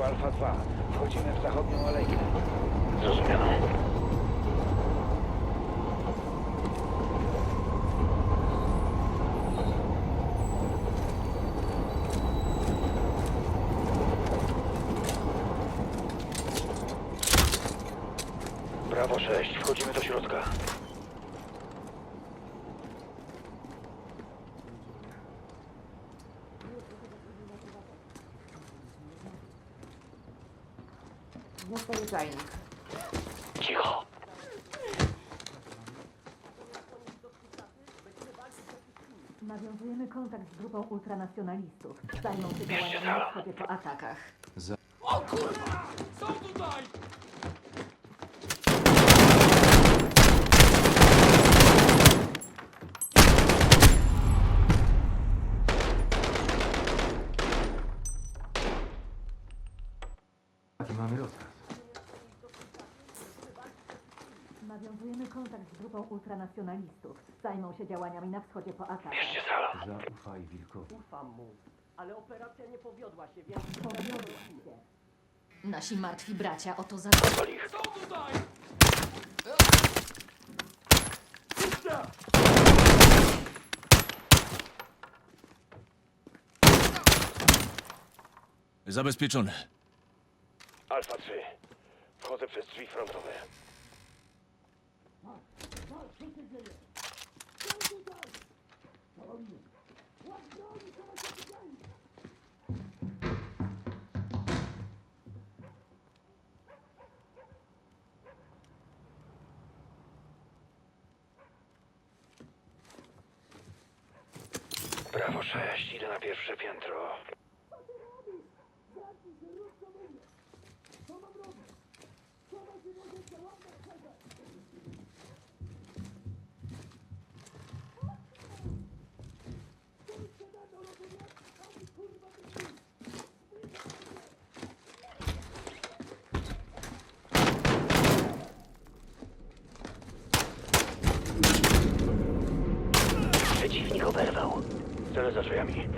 Tu Alfa 2. Wchodzimy w zachodnią alejkę. Zrozumiano. Brawo 6, wchodzimy do środka. Czajnik. Cicho. Nawiązujemy kontakt z grupą ultranacjonalistów. Zajmą się Bierzcie działaniami na wschodzie po atakach. Jaki mamy rozkaz? Nawiązujemy kontakt z grupą ultranacjonalistów. Zajmą się działaniami na wschodzie po atakach. Bierzcie sala. Zaufaj wilkowi. Ufam mu, ale operacja nie powiodła się, więc Powiodła się. Nasi martwi bracia o to za... Ich. Zabezpieczone. Alfa 3. Wchodzę przez drzwi frontowe. Brawo 6, idę na pierwsze piętro. Za drzwiami.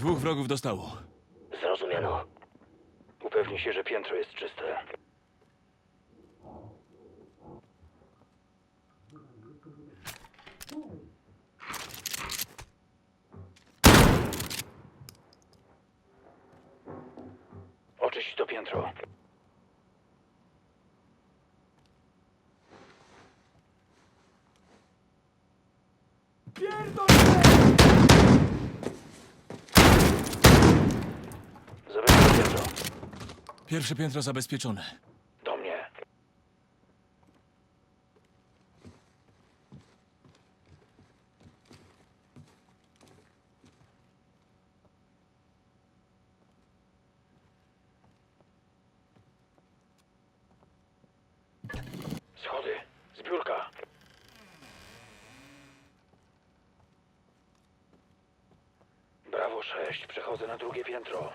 Dwóch wrogów dostało. Zrozumiano. Upewnij się, że piętro jest czyste. Oczyść to piętro. Zabezpiecz piętro. Pierwsze piętro zabezpieczone. Do mnie. Schody. Zbiórka. Brawo 6. Przechodzę na drugie piętro.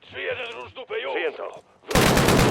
Trzy jeden róż dupę już! Przyjęto.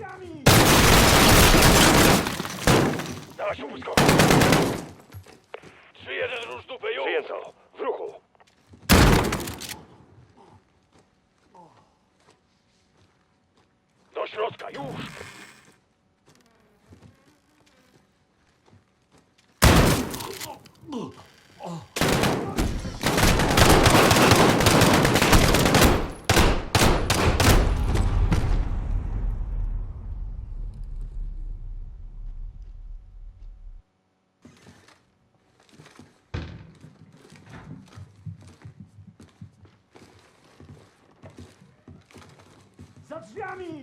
Drzwiami! Dała się błysko. 3-1 róż dupy, już! Przyjęto. W ruchu. Do środka, już! Drzwiami!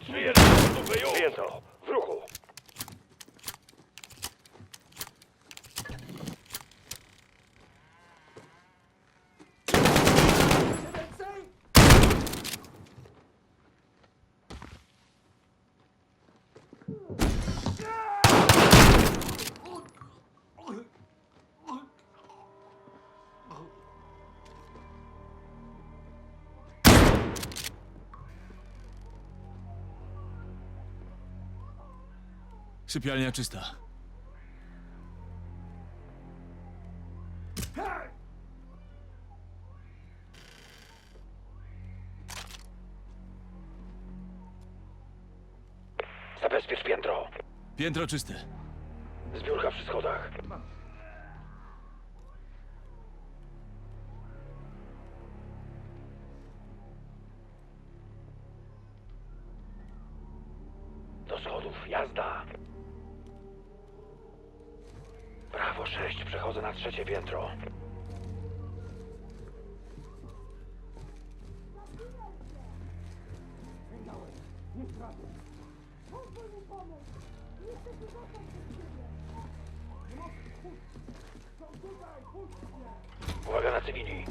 Przyjęto. Sypialnia czysta. Zabezpiecz piętro. Piętro czyste. Zbiórka przy schodach. Na trzecie piętro. Uwaga na cywili.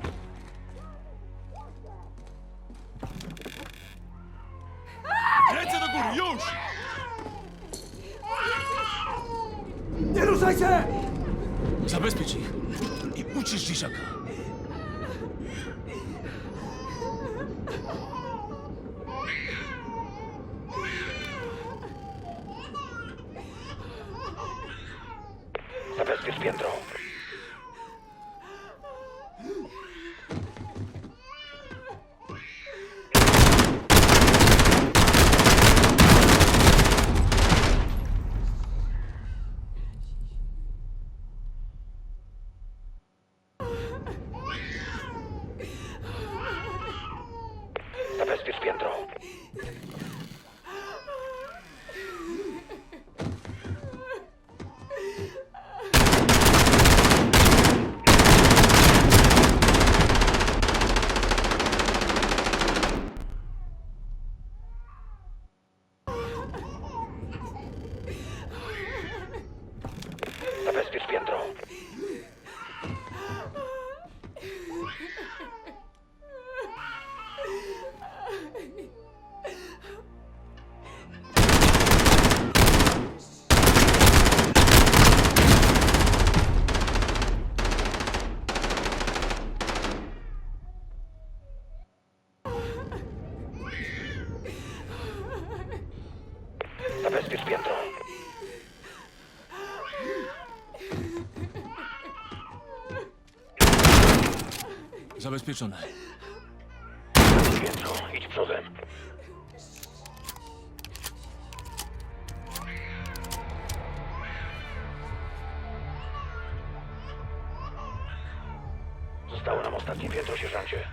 Ręce do góry, już! Nie ruszajcie! Zabezpiecz ich i ucisz dzieciaka. Zabezpiecz piętro. Zabezpiecz piętro. Zabezpiecz piętro. Zabezpiecz piętro. Zabezpieczone. Piętro, idź przodem. Zostało nam ostatnie piętro, sierżancie.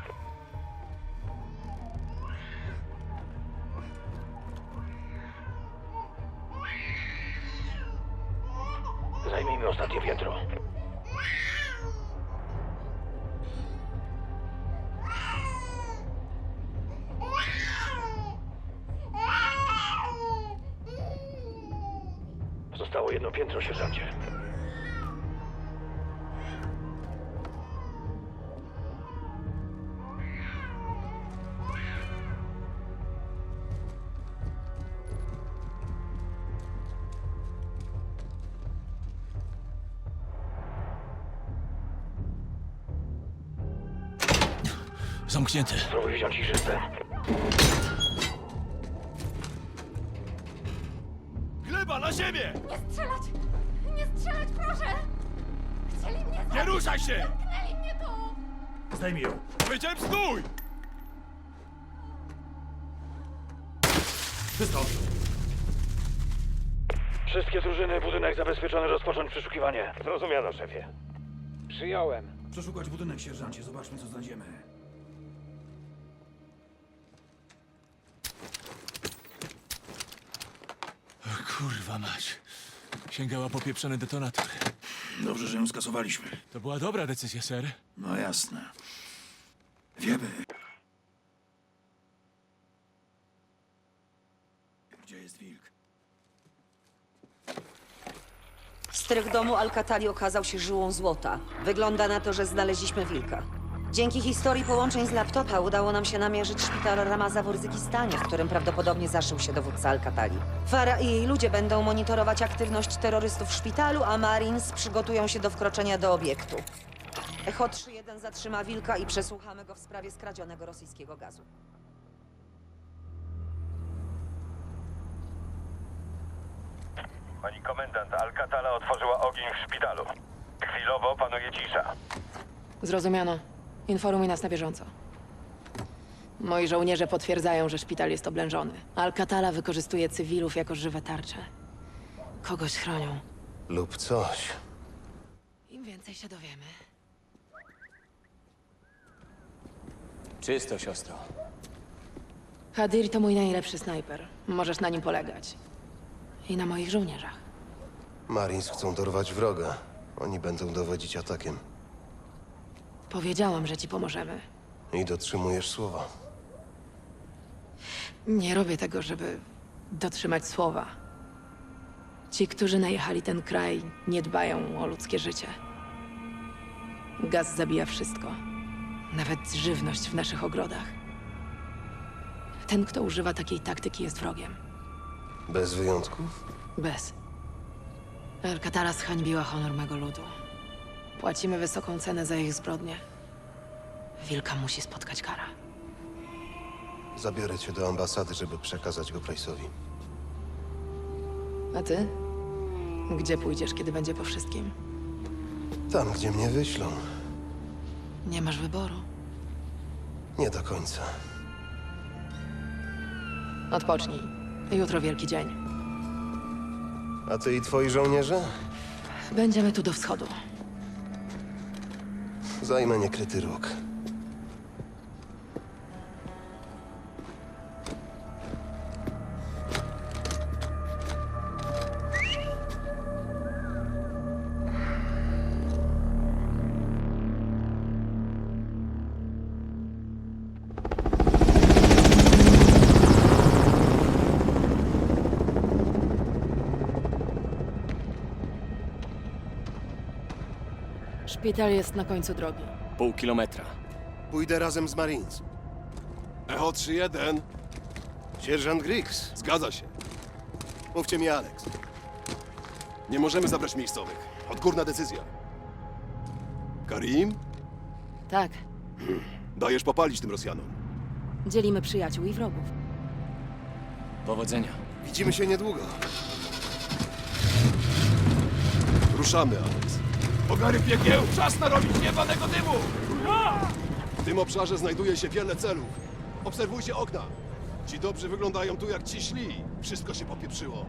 Zostało jedno piętro, sierżancie. Zamknięty. Spróbuj wziąć ich żywcem. Ziemię! Nie strzelać! Nie strzelać, proszę! Chcieli mnie Nie zabić! ruszaj się! Zamknęli mnie tu! Zdejmij ją. Powiedziałem stój! Czysto. Wszystkie drużyny, budynek zabezpieczony, rozpocząć przeszukiwanie. Zrozumiano, szefie. Przyjąłem. Przeszukać budynek, sierżancie. Zobaczmy, co znajdziemy. Kurwa mać. Sięgała popieprzony detonator. Dobrze, że ją skasowaliśmy. To była dobra decyzja, ser. No jasne. Wiemy. Gdzie jest wilk? Strych domu Alcatali okazał się żyłą złota. Wygląda na to, że znaleźliśmy wilka. Dzięki historii połączeń z laptopa udało nam się namierzyć szpital Ramaza w Urzykistanie, w którym prawdopodobnie zaszył się dowódca Alcatali. Fara i jej ludzie będą monitorować aktywność terrorystów w szpitalu, a Marines przygotują się do wkroczenia do obiektu. Echo 3-1 zatrzyma wilka i przesłuchamy go w sprawie skradzionego rosyjskiego gazu. Pani komendant Alcatala otworzyła ogień w szpitalu. Chwilowo panuje cisza. Zrozumiano. Informuj nas na bieżąco. Moi żołnierze potwierdzają, że szpital jest oblężony. Alcatala wykorzystuje cywilów jako żywe tarcze. Kogoś chronią. Lub coś. Im więcej się dowiemy. Czysto, siostro. Hadir to mój najlepszy snajper. Możesz na nim polegać. I na moich żołnierzach. Marines chcą dorwać wroga. Oni będą dowodzić atakiem. Powiedziałam, że ci pomożemy. I dotrzymujesz słowa. Nie robię tego, żeby dotrzymać słowa. Ci, którzy najechali ten kraj, nie dbają o ludzkie życie. Gaz zabija wszystko. Nawet żywność w naszych ogrodach. Ten, kto używa takiej taktyki, jest wrogiem. Bez wyjątków? Bez. Alcatala zhańbiła honor mego ludu. Płacimy wysoką cenę za ich zbrodnie. Wilka musi spotkać kara. Zabiorę cię do ambasady, żeby przekazać go Price'owi. A ty? Gdzie pójdziesz, kiedy będzie po wszystkim? Tam, gdzie mnie wyślą. Nie masz wyboru. Nie do końca. Odpocznij. Jutro wielki dzień. A ty i twoi żołnierze? Będziemy tu do wschodu. Zajmę niekryty róg. Szpital jest na końcu drogi. Pół kilometra. Pójdę razem z Marines. Echo 3-1. Sierżant Griggs. Zgadza się. Mówcie mi, Alex. Nie możemy zabrać miejscowych. Odgórna decyzja. Karim, Tak. dajesz popalić tym Rosjanom. Dzielimy przyjaciół i wrogów. Powodzenia. Widzimy się niedługo. Ruszamy, Alex. Ogary piekieł! Czas narobić niebanego dymu! W tym obszarze znajduje się wiele celów. Obserwujcie okna. Ci dobrzy wyglądają tu jak ci szli. Wszystko się popieprzyło.